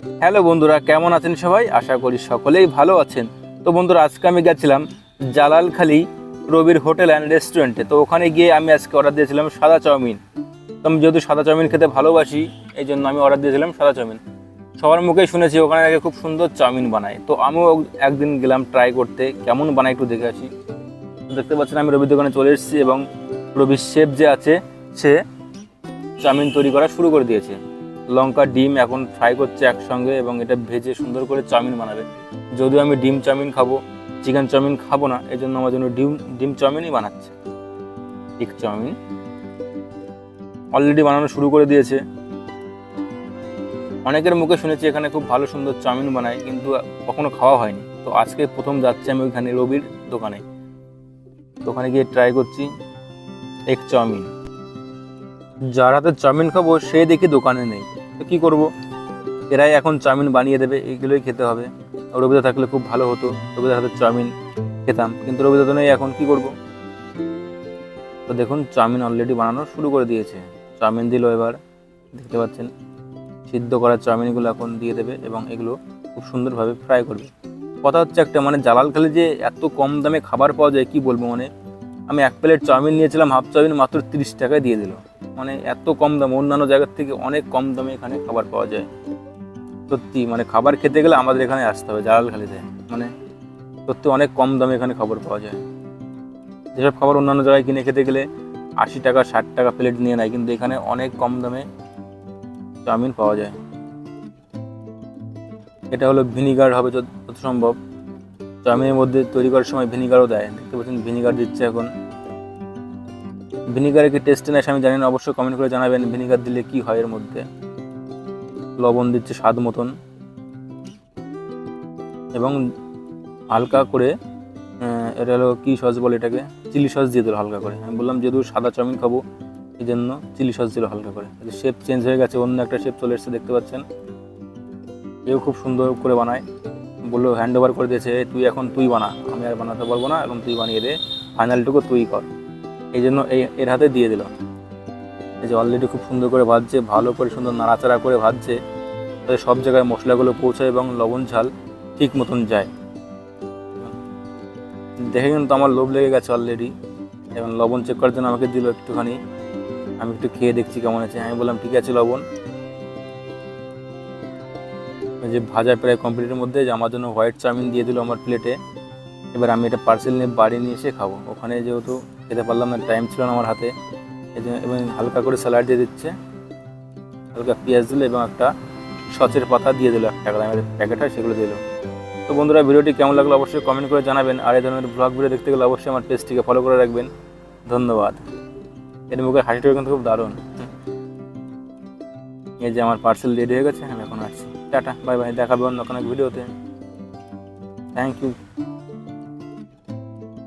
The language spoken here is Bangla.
হ্যালো বন্ধুরা, কেমন আছেন সবাই? আশা করি সকলেই ভালো আছেন। তো বন্ধুরা, আজকে আমি গেছিলাম জালালখালি রবির হোটেল অ্যান্ড রেস্টুরেন্টে। তো ওখানে গিয়ে আমি আজকে অর্ডার দিয়েছিলাম সাদা চাউমিন। তো আমি যেহেতু সাদা চাউমিন খেতে ভালোবাসি, এই জন্য আমি অর্ডার দিয়েছিলাম সাদা চাউমিন। সবার মুখেই শুনেছি ওখানে নাকি খুব সুন্দর চাউমিন বানায়। তো আমিও একদিন গেলাম ট্রাই করতে, কেমন বানায় একটু দেখে আসি। দেখতে পাচ্ছেন আমি রবির দোকানে চলে এসেছি এবং রবির শেফ যে আছে, সে চাউমিন তৈরি করা শুরু করে দিয়েছে। লঙ্কা, ডিম এখন ফ্রাই করছে একসঙ্গে এবং এটা ভেজে সুন্দর করে চাউমিন বানাবে। যদিও আমি ডিম চাউমিন খাব, চিকেন চাউমিন খাব না এই জন্য আমার জন্য ডিম ডিম চাউমিনই বানাচ্ছে। ঠিক চাউমিন অলরেডি বানানো শুরু করে দিয়েছে। অনেকের মুখে শুনেছি এখানে খুব ভালো সুন্দর চাউমিন বানায়, কিন্তু কখনো খাওয়া হয়নি। তো আজকে প্রথম যাচ্ছি আমি ওইখানে রবির দোকানে। ওখানে গিয়ে ট্রাই করছি এগ চাউমিন। যার হাতে চাউমিন খাব, সে দেখি দোকানে নেই। তো কী করব? এরাই এখন চাউমিন বানিয়ে দেবে এইগুলোই খেতে হবে। রবিদা থাকলে খুব ভালো হতো রবিদার হাতে চাউমিন খেতাম। কিন্তু রবিদা তো নেই, এখন কি করব? তো দেখুন, চাউমিন অলরেডি বানানো শুরু করে দিয়েছে। চাউমিন দিল এবার, দেখতে পাচ্ছেন। সিদ্ধ করা চাউমিনগুলো এখন দিয়ে দেবে এবং এগুলো খুব সুন্দরভাবে ফ্রাই করবে। কথা হচ্ছে একটা মানে জালাল জালালখালি যে এত কম দামে খাবার পাওয়া যায়, কি বলব মানে? আমি এক প্লেট চাউমিন নিয়েছিলাম, হাফ চাউমিন মাত্র তিরিশ টাকায় দিয়ে দিল। মানে এত কম দাম, অন্যান্য জায়গার থেকে অনেক কম দামে এখানে খাবার পাওয়া যায়। সত্যি মানে খাবার খেতে গেলে আমাদের এখানে আসতে হবে জালালখালিতে। মানে সত্যি অনেক কম দামে এখানে খাবার পাওয়া যায়। যেসব খাবার অন্যান্য জায়গায় কিনে খেতে গেলে আশি টাকা, ষাট টাকা প্লেট নিয়ে নেয়, কিন্তু এখানে অনেক কম দামে চাউমিন পাওয়া যায়। এটা হলো ভিনিগার হবে যত সম্ভব। চাউমিনের মধ্যে তৈরি করার সময় ভিনিগারও দেয়। দেখতে পাচ্ছেন, ভিনিগার দিচ্ছে এখন। ভিনিগারের কি টেস্ট নেই আমি জানি না অবশ্যই কমেন্ট করে জানাবেন ভিনিগার দিলে কি হয় এর মধ্যে। লবণ দিচ্ছে স্বাদ মতন। এবং হালকা করে এটা হলো কী সস বলে এটাকে? চিলি সস দিয়ে দিল হালকা করে। আমি বললাম যেহেতু সাদা চাউমিন খাব এই জন্য চিলি সস দিল হালকা করে। শেপ চেঞ্জ হয়ে গেছে, অন্য একটা শেপ চলে এসেছে, দেখতে পাচ্ছেন। এও খুব সুন্দর করে বানায়। বলল হ্যান্ড ওভার করে দিয়েছে, "এই তুই এখন তুই বানা। আমি আর বানাতে পারব না, এখন তুই বানিয়ে দে। ফাইনালটুকু তুই কর। এই জন্য এই এর হাতে দিয়ে দিল। এই যে অলরেডি খুব সুন্দর করে ভাজছে, ভালো করে সুন্দর নাড়াচাড়া করে ভাজছে। তাতে সব জায়গায় মশলাগুলো পৌঁছায় এবং লবণ ঝাল ঠিক মতন যায়। দেখে কিন্তু আমার লোভ লেগে গেছে অলরেডি এবং লবণ চেক করার জন্য আমাকে দিল একটুখানি। আমি একটু খেয়ে দেখছি কেমন আছে আমি বললাম, ঠিক আছে লবণ। যে ভাজা প্রায় কমপ্লিটের মধ্যে যে আমার জন্য হোয়াইট চাউমিন দিয়ে দিল আমার প্লেটে এবার আমি এটা পার্সেল নিয়ে বাড়ি নিয়ে এসে খাব। ওখানে যেহেতু খেতে পারলাম না টাইম ছিল না আমার হাতে। এই জন্য এবং হালকা করে স্যালাড দিয়ে দিচ্ছে। হালকা পেঁয়াজ দিল এবং একটা সচের পাতা দিয়ে দিল এক টাকা প্যাকেট হয়, সেগুলো দিল। তো বন্ধুরা, ভিডিওটি কেমন লাগল অবশ্যই কমেন্ট করে জানাবেন। আর এই ধরনের ব্লগ ভিডিও দেখতে গেলে অবশ্যই আমার পেজটিকে ফলো করে রাখবেন। ধন্যবাদ। এর মুখে হাসিটা কিন্তু খুব দারুণ। এই যে আমার পার্সেল রেডি হয়ে গেছে, আমি এখন আসছি। টাটা বাই বাই দেখাবে অন্য কোনো ভিডিওতে থ্যাংক ইউ